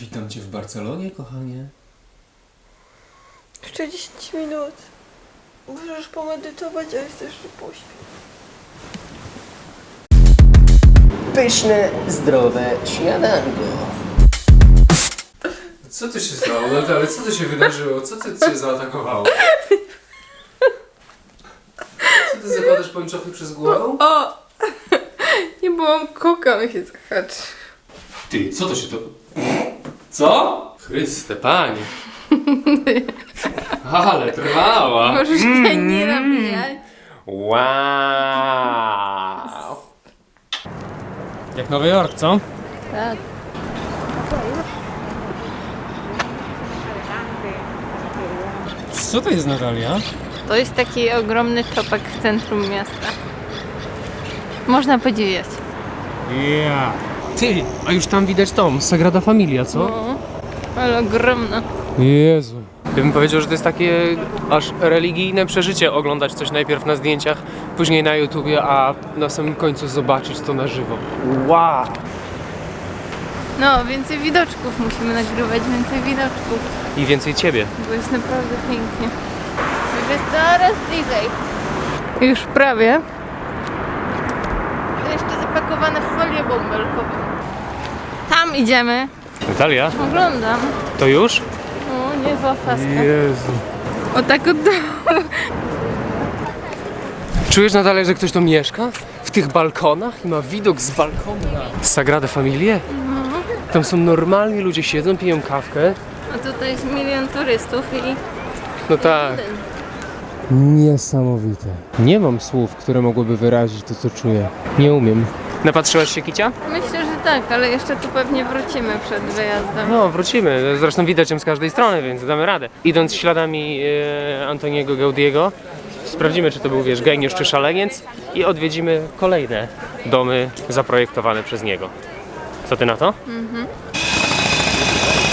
Witam cię w Barcelonie, kochanie. Jeszcze 10 minut. Możesz pomedytować, a jest jeszcze pośpię. Pyszne, zdrowe śniadanko. Co tu się stało, Natalia? Co tu się wydarzyło? Co ty cię zaatakowało? Co ty zakładasz pończochy przez głowę? O! Nie byłam koka, mi się zahaczy. Ty, co to się to... Co? Chryste, panie. Ale trwała. Możesz mnie nie nabijać. Wow. Jak Nowy Jork, co? Tak. Co to jest Natalia? To jest taki ogromny topak w centrum miasta. Można podziwiać. Ja. Ty, a już tam widać tą, Sagrada Familia, co? No, ale ogromna. Jezu. Ja bym powiedział, że to jest takie aż religijne przeżycie oglądać coś najpierw na zdjęciach, później na YouTubie, a na samym końcu zobaczyć to na żywo. Wow! No, więcej widoczków musimy nagrywać, więcej widoczków. I więcej ciebie. Bo jest naprawdę pięknie. Już jest coraz bliżej. Już prawie. Zapakowane w folię bąbelkową. Tam idziemy. Natalia, Oglądam. to już? O, niezła faska. Jezu. O tak od dołu. Czujesz Natalia, że ktoś tu mieszka? W tych balkonach i ma widok z balkonu na Sagradę Familię? Tam są normalni ludzie, siedzą, piją kawkę. A tutaj jest milion turystów i No tak. Niesamowite. Nie mam słów, które mogłyby wyrazić to, co czuję. Nie umiem. Napatrzyłaś się Kicia? myślę, że tak, ale jeszcze tu pewnie wrócimy przed wyjazdem. No, wrócimy. Zresztą widać ją z każdej strony, więc damy radę. Idąc śladami e, Antoniego Gaudiego, sprawdzimy, czy to był, wiesz, geniusz czy szaleniec i odwiedzimy kolejne domy zaprojektowane przez niego. Co ty na to? Mhm.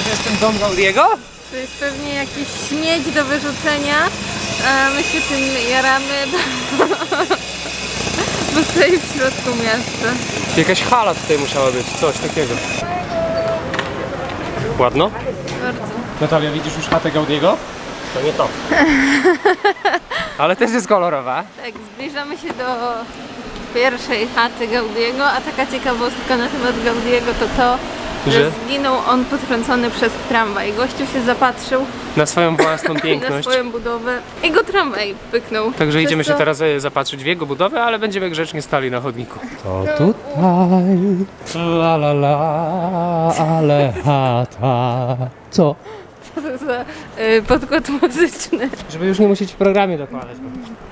To jest ten dom Gaudiego? To jest pewnie jakiś śmieć do wyrzucenia, a my się tym jaramy, bo stoi w środku miasta. Jakaś hala tutaj musiała być, coś takiego. Ładno? Bardzo. Natalia, widzisz już chatę Gaudiego? To nie to. Ale też jest kolorowa. Tak, zbliżamy się do pierwszej chaty Gaudiego, a taka ciekawostka na temat Gaudiego to to, że, zginął on potrącony przez tramwaj. Gościu się zapatrzył Na swoją własną na piękność. swoją budowę i go tramwaj pyknął. Także Przez idziemy się co- teraz e, zapatrzyć w jego budowę, ale będziemy grzecznie stali na chodniku. To tutaj, la la la, ale chata. Co? Co to za y, podkład muzyczny? Żeby już nie musieć w programie dokładać.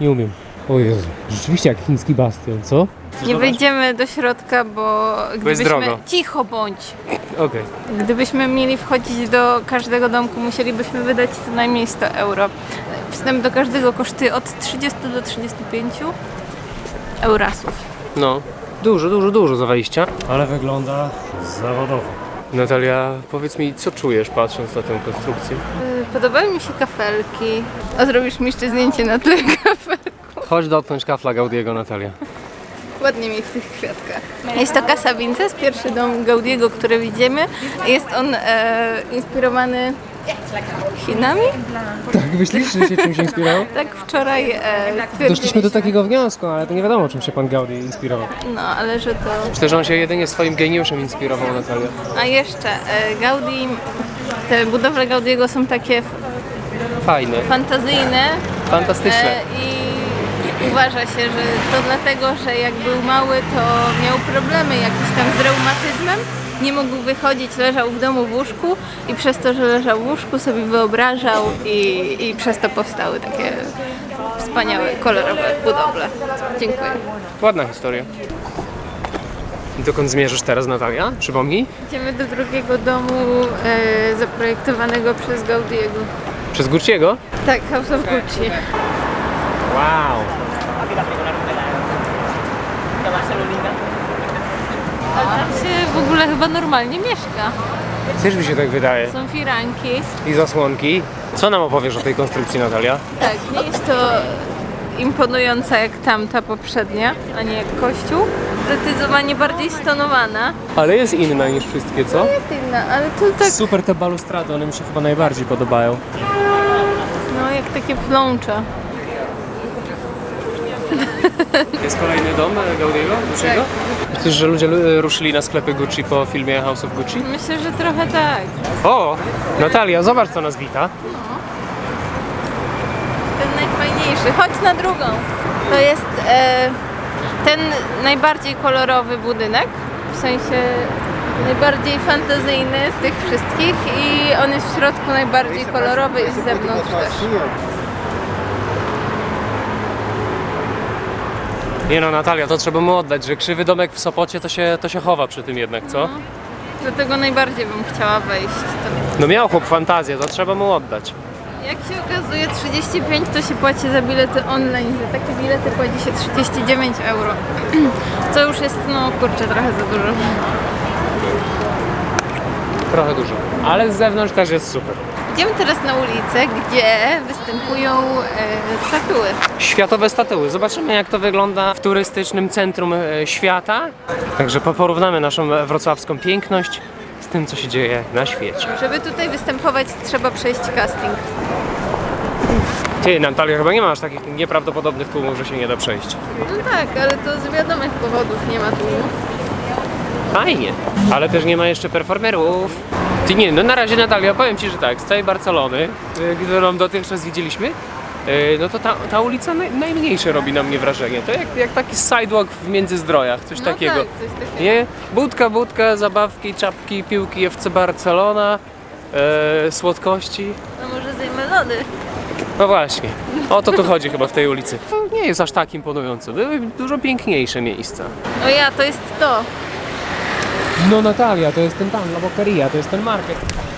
Nie umiem. O Jezu, rzeczywiście jak chiński bastion, co? Nie wejdziemy do środka, bo gdybyśmy... drogo. Cicho bądź! Okej. Gdybyśmy mieli wchodzić do każdego domku, musielibyśmy wydać co najmniej 100 euro. Wstęp do każdego kosztuje od 30 do 35 eurasów. No, dużo, dużo, dużo za wejścia. Ale wygląda zawodowo. Natalia, powiedz mi, co czujesz patrząc na tę konstrukcję? Y, Podobały mi się kafelki. A zrobisz mi jeszcze zdjęcie na tle kafelku. Chodź dotknąć kafla Gaudiego, Natalia. Ładnie mi w tych kwiatkach. Jest to Casa Vinces, pierwszy dom Gaudiego, który widzimy. Jest on e, inspirowany Chinami. Tak, myślisz, że się czymś inspirował? Tak wczoraj e, Doszliśmy do takiego wniosku, ale to nie wiadomo, czym się pan Gaudi inspirował. No, ale że to... Myślę, że on się jedynie swoim geniuszem inspirował, Natalia. A jeszcze e, Gaudi, te budowle Gaudiego są takie Fajne, fantazyjne fantastyczne. e, i uważa się, że to dlatego, że jak był mały, to miał problemy jakieś tam z reumatyzmem. Nie mógł wychodzić, leżał w domu w łóżku i przez to, że leżał w łóżku sobie wyobrażał i, i przez to powstały takie wspaniałe, kolorowe budowle. Dziękuję. Ładna historia. I dokąd zmierzysz teraz, Natalia? Przypomnij. Idziemy do drugiego domu e, zaprojektowanego przez Gaudiego. Przez Gucci'ego? Tak, House of Gucci. Wow. Ale tam się w ogóle chyba normalnie mieszka. Też mi się tak wydaje. Są firanki. I zasłonki. Co nam opowiesz o tej konstrukcji, Natalia? Tak, nie jest to imponująca jak tamta poprzednia, a nie jak kościół. zdecydowanie bardziej stonowana. Ale jest inna niż wszystkie, co? Jest inna, ale to tak, Super te balustrady, one mi się chyba najbardziej podobają. no jak takie plącza. Jest kolejny dom Gaudiego, Gucci'ego? Myślisz, że ludzie ruszyli na sklepy Gucci po filmie House of Gucci? Myślę, że trochę tak. O, Natalia, zobacz co nas wita. Ten najfajniejszy. Chodź na drugą. To jest e, ten najbardziej kolorowy budynek. W sensie najbardziej fantazyjny z tych wszystkich i on jest w środku najbardziej kolorowy i z zewnątrz też. Nie no, Natalia, to trzeba mu oddać, że krzywy domek w Sopocie to się, to się chowa przy tym jednak, co? Dlatego najbardziej bym chciała wejść. To No miał chłop fantazję, to trzeba mu oddać. Jak się okazuje 35 to się płaci za bilety online. Za takie bilety płaci się 39 euro. Co już jest, no kurczę, trochę za dużo. Trochę dużo. Ale z zewnątrz też jest super. Idziemy teraz na ulicę, gdzie występują e, statuły. Światowe statuły. Zobaczymy jak to wygląda w turystycznym centrum e, świata. Także po- porównamy naszą wrocławską piękność z tym, co się dzieje na świecie. Żeby tutaj występować, trzeba przejść casting. Ty, Natalia, chyba nie masz takich nieprawdopodobnych tłumów, że się nie da przejść. No tak, ale to z wiadomych powodów nie ma tłumu. Fajnie. Ale też nie ma jeszcze performerów. Ty nie, no na razie Natalia, powiem Ci, że tak, z całej Barcelony, y, którą dotychczas widzieliśmy, y, no to ta, ta ulica naj, najmniejsze robi na mnie wrażenie. To jak, jak taki sidewalk w Międzyzdrojach, coś No takiego. tak, coś takiego. Nie? Budka, budka, zabawki, czapki, piłki FC Barcelona, e, słodkości. No może zajmę lody. No właśnie, o to tu chodzi chyba w tej ulicy. No, Nie jest aż tak imponująco, były dużo piękniejsze miejsca. O ja, to jest to. No Natalia, to jest ten tam, La Boqueria, to jest ten market.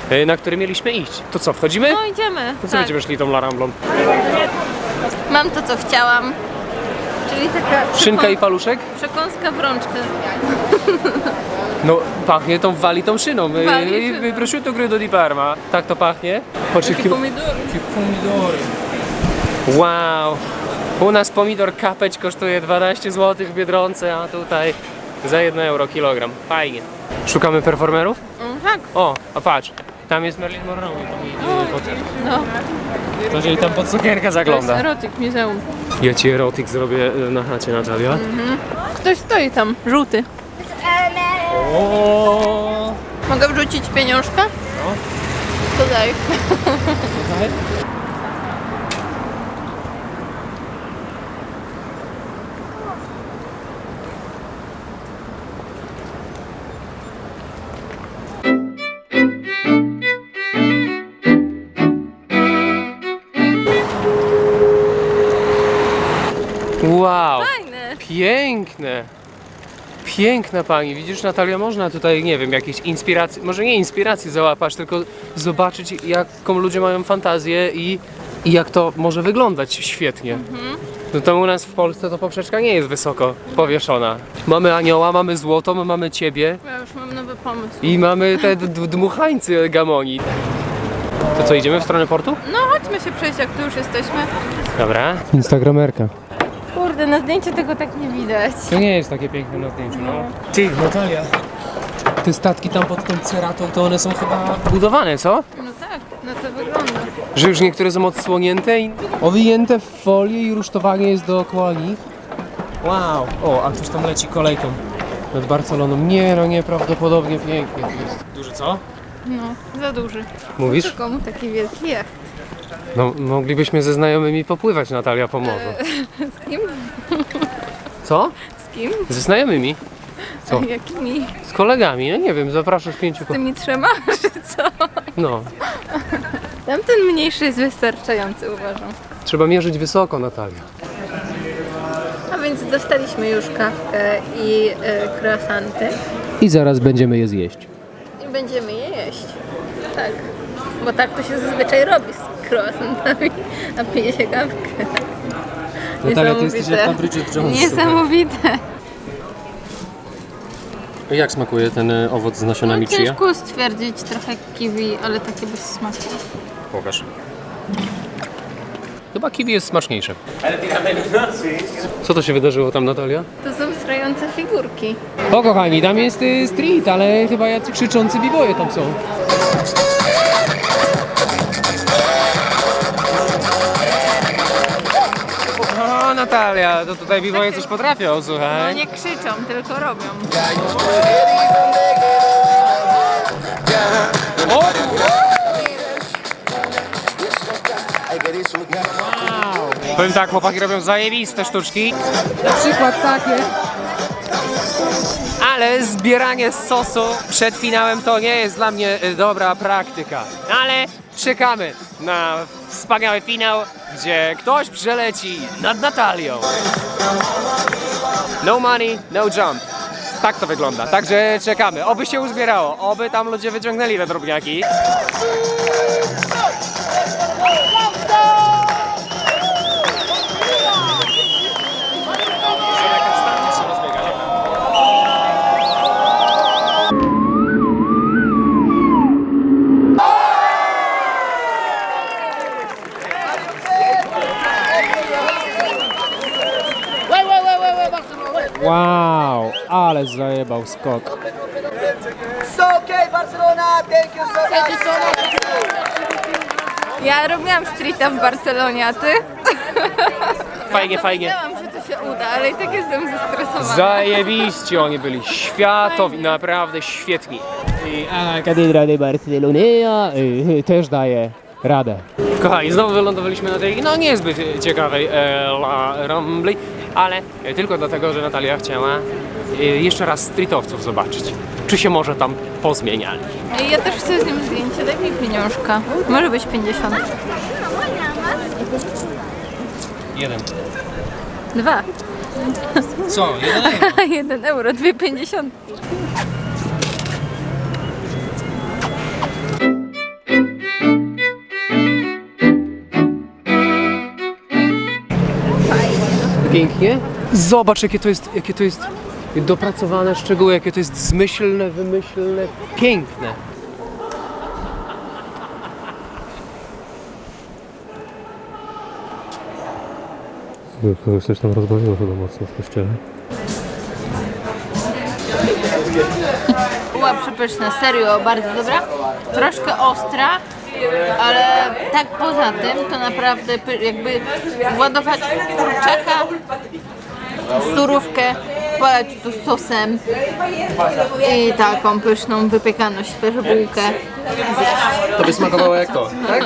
E, Na który mieliśmy iść. To co, wchodzimy? No idziemy. To co tak. będziemy szli tą La Ramblą? Mam to, co chciałam. Czyli taka Szynka i paluszek? przekąska w rączkę. No, pachnie tą wali tą szyną. Wali szyną. Prosciutto Gredo di Parma. Tak to pachnie. Patrz, jakie pomidory. pomidory. Wow. U nas pomidor kapeć kosztuje 12 zł w Biedronce, a tutaj za 1 euro kilogram. Fajnie. Szukamy performerów? Mm, tak, O, a patrz. Tam jest Marilyn Monroe. jej, no. To jeżeli tam pod cukierkę To jest zagląda. erotyk muzeum. Ja ci erotyk zrobię e, na chacie, Natalia. Ktoś stoi tam, żółty. O, Mogę wrzucić pieniążka? No. To daj. Piękna pani, widzisz Natalia, można tutaj, nie wiem, jakieś inspiracje, może nie inspiracje załapać, tylko zobaczyć jaką ludzie mają fantazję i, i jak to może wyglądać świetnie. No to u nas w Polsce to poprzeczka nie jest wysoko powieszona. Mamy anioła, mamy złoto, my mamy ciebie Ja już mam nowy pomysł. i mamy te dmuchańcy gamoni. To co, idziemy w stronę portu? No chodźmy się przejść, jak tu już jesteśmy. Dobra. Instagramerka. Kurde, na zdjęciu tego tak nie widać. To nie jest takie piękne na zdjęciu, no. Ty, Natalia. Te statki tam pod tą ceratą, to one są chyba budowane, co? No tak, no to wygląda. Że już niektóre są odsłonięte i owinięte w folię i rusztowanie jest dookoła nich. Wow. O, a ktoś tam leci kolejką nad Barceloną. Nie no, nieprawdopodobnie pięknie to jest. Duży co? No, za duży. Mówisz? Komu taki wielki jacht? No, moglibyśmy ze znajomymi popływać, Natalia, po morzu. Z kim? Co? Z kim? Ze znajomymi? Co? Jakimi? Z kolegami, no nie wiem, zapraszasz pięciu. ko- Tymi trzema, czy co? No, Tamten mniejszy jest wystarczający, uważam. trzeba mierzyć wysoko, Natalia. A więc dostaliśmy już kawkę i e, croissanty I zaraz będziemy je zjeść. i będziemy je jeść. Tak, bo tak to się zazwyczaj robi z croissantami, a pije się kawkę. Natalia, ty jesteś jak ta Niesamowite. Bridget Jones. Niesamowite. Jak smakuje ten y, owoc z No, nasionami chia? ciężko stwierdzić trochę kiwi, ale takie bez smaku. Pokaż. Chyba kiwi jest smaczniejsze. Co to się wydarzyło tam, Natalia? To są chrające figurki. O kochani, tam jest y, street, ale chyba jacy krzyczący biboje tam są. Natalia, to tutaj biboje coś potrafią, No słuchaj. nie krzyczą, tylko robią. O! Powiem tak, chłopaki robią zajebiste sztuczki. Na przykład takie. Ale zbieranie sosu przed finałem to nie jest dla mnie y, dobra praktyka. Ale czekamy na wspaniały finał, gdzie ktoś przeleci nad Natalią. No money, no jump. Tak to wygląda. Także czekamy. Oby się uzbierało. Oby tam ludzie wyciągnęli te drobniaki. Wow, ale zajebał skok. It's okay, Barcelona. Thank you so much. Ja robiłam streeta w Barcelonie, a ty? Fajnie, fajnie. Wiedziałam, że to się uda, ale i tak jestem zestresowana. Zajebiści oni byli. Światowi, naprawdę świetni. I a Katedra de Barcelonea y, też daje radę. Kochani, znowu wylądowaliśmy na tej, no niezbyt ciekawej e, La Rambli, ale e, tylko dlatego, że Natalia chciała e, jeszcze raz streetowców zobaczyć. Czy się może tam pozmieniali. Ja też chcę z nim zdjęcie, daj mi pieniążka. Może być 50. Jeden. Dwa. Co? Jeden? Jeden euro, dwie pięćdziesiąt. Pięknie. Zobacz, jakie to jest, jakie to jest dopracowane szczegóły, jakie to jest zmyślne, wymyślne, piękne. Kogoś coś tam rozbawiło chyba mocno w kościele. Była przepyszna, serio, bardzo dobra. Troszkę ostra, ale tak poza tym to naprawdę jakby władować kurczaka, surówkę, polać tu sosem i taką pyszną wypiekaną świeżą bułkę. To by smakowało jak to, tak?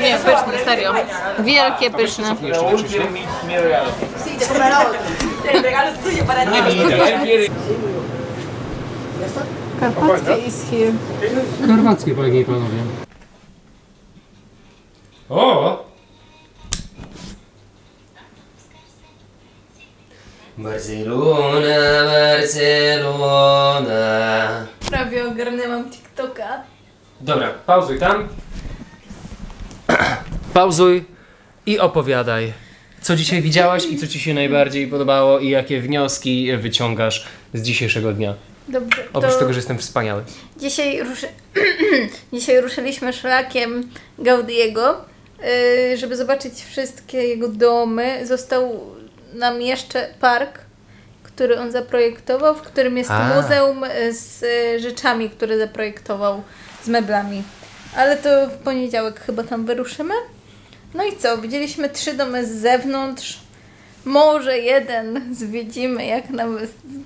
Nie, pyszne, serio. Wielkie, pyszne. Karpackie is here. Karwackie, panie i panowie. O! Barcelona, Barcelona. Prawie ogarnęłam TikToka. Dobra, pauzuj tam. Pauzuj i opowiadaj. Co dzisiaj widziałaś i co ci się najbardziej podobało i jakie wnioski wyciągasz z dzisiejszego dnia? Dobrze, Oprócz to tego, że jestem wspaniały. dzisiaj, ruszy... dzisiaj ruszyliśmy szlakiem Gaudiego, yy, żeby zobaczyć wszystkie jego domy. Został nam jeszcze park, który on zaprojektował, w którym jest A. muzeum y, z y, rzeczami, które zaprojektował, z meblami. Ale to w poniedziałek chyba tam wyruszymy. No i co? Widzieliśmy trzy domy z zewnątrz. Może jeden zwiedzimy, jak nam,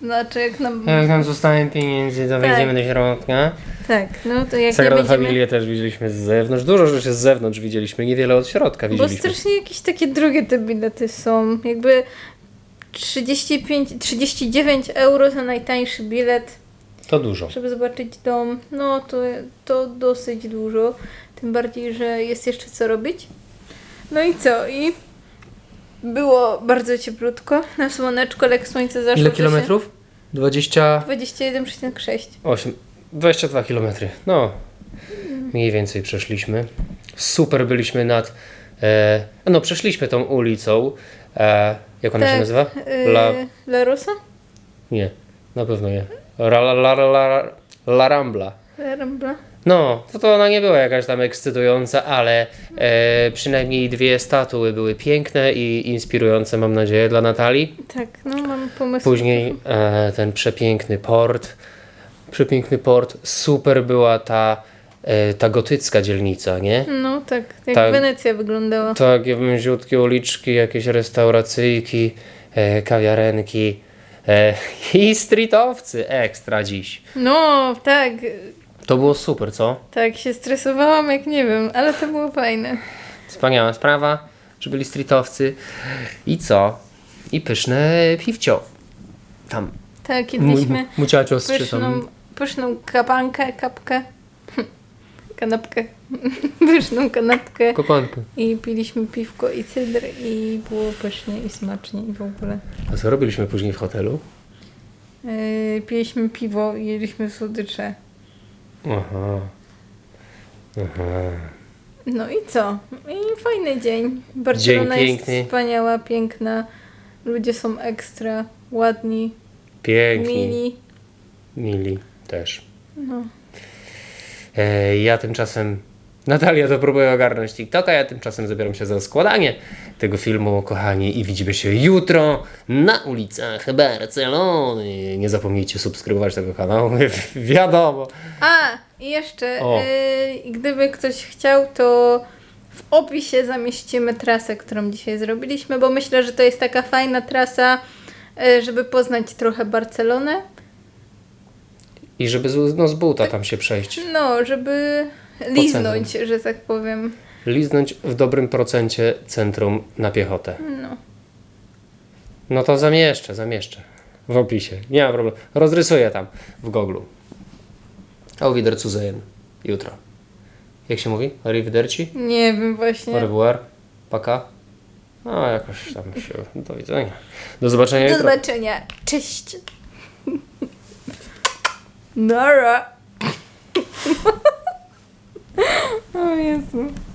znaczy jak nam... Jak nam zostanie pieniędzy, to wejdziemy do środka. Tak, no to jak nie Sagradą będziemy... Familię też widzieliśmy z zewnątrz. Dużo rzeczy z zewnątrz widzieliśmy, niewiele od środka Bo widzieliśmy. strasznie jakieś takie drogie te bilety są. Jakby 35, 39 euro za najtańszy bilet, To dużo. żeby zobaczyć dom. No to, to dosyć dużo. Tym bardziej, że jest jeszcze co robić. No i co? I było bardzo cieplutko. Na słoneczko, jak słońce zaszło. Ile się- kilometrów? 20... 21,6. 8, 22 km. No, mniej więcej przeszliśmy. Super byliśmy nad. E, no, przeszliśmy tą ulicą. E, jak ona się Tak, nazywa? Yy, La, La Rosa? nie, na pewno nie. La, la, la, la, la Rambla. La Rambla. No, to, to ona nie była jakaś tam ekscytująca, ale e, przynajmniej dwie statuły były piękne i inspirujące, mam nadzieję, dla Natalii. Tak, no mam pomysł. Później e, ten przepiękny port. Przepiękny port. Super była ta, e, ta gotycka dzielnica, nie? No tak, jak Tak. Wenecja wyglądała. Takie wąziutkie uliczki, jakieś restauracyjki, e, kawiarenki e, i streetowcy ekstra dziś. No, tak, To było super, co? tak, się stresowałam jak nie wiem, ale to było fajne. Wspaniała sprawa, że byli streetowcy. I co? I pyszne piwcio. Tam. Tak, jedliśmy Muciacio z pyszną, pyszną kapankę, kapkę, kanapkę, pyszną kanapkę Kokonkę. i piliśmy piwko i cydr i było pysznie i smacznie i w ogóle. A co robiliśmy później w hotelu? Yy, piliśmy piwo i jedliśmy słodycze. Aha. Aha. No i co? I fajny dzień. Barcelona Dzień jest wspaniała, piękna. Ludzie są ekstra, ładni, Piękni. mili. Mili też. No. E, ja tymczasem. Natalia to próbuje ogarnąć TikToka, ja tymczasem zabieram się za składanie tego filmu, kochani, i widzimy się jutro na ulicach Barcelony. Nie zapomnijcie subskrybować tego kanału, wiadomo. A, i jeszcze, O. yy, gdyby ktoś chciał, to w opisie zamieścimy trasę, którą dzisiaj zrobiliśmy, bo myślę, że to jest taka fajna trasa, yy, żeby poznać trochę Barcelonę. I żeby z, no, z buta tam się przejść. No, żeby liznąć, że tak powiem. Liznąć w dobrym procencie centrum na piechotę. No. No to zamieszczę, zamieszczę. W opisie. Nie ma problemu. Rozrysuję tam w Goglu. Au wiedersehen. Jutro. Jak się mówi? Arrivederci? Nie wiem Au właśnie. revoir. Paka. No jakoś tam się... Do widzenia. Do zobaczenia Do jutro. zobaczenia. Cześć. Nara. O Jezu.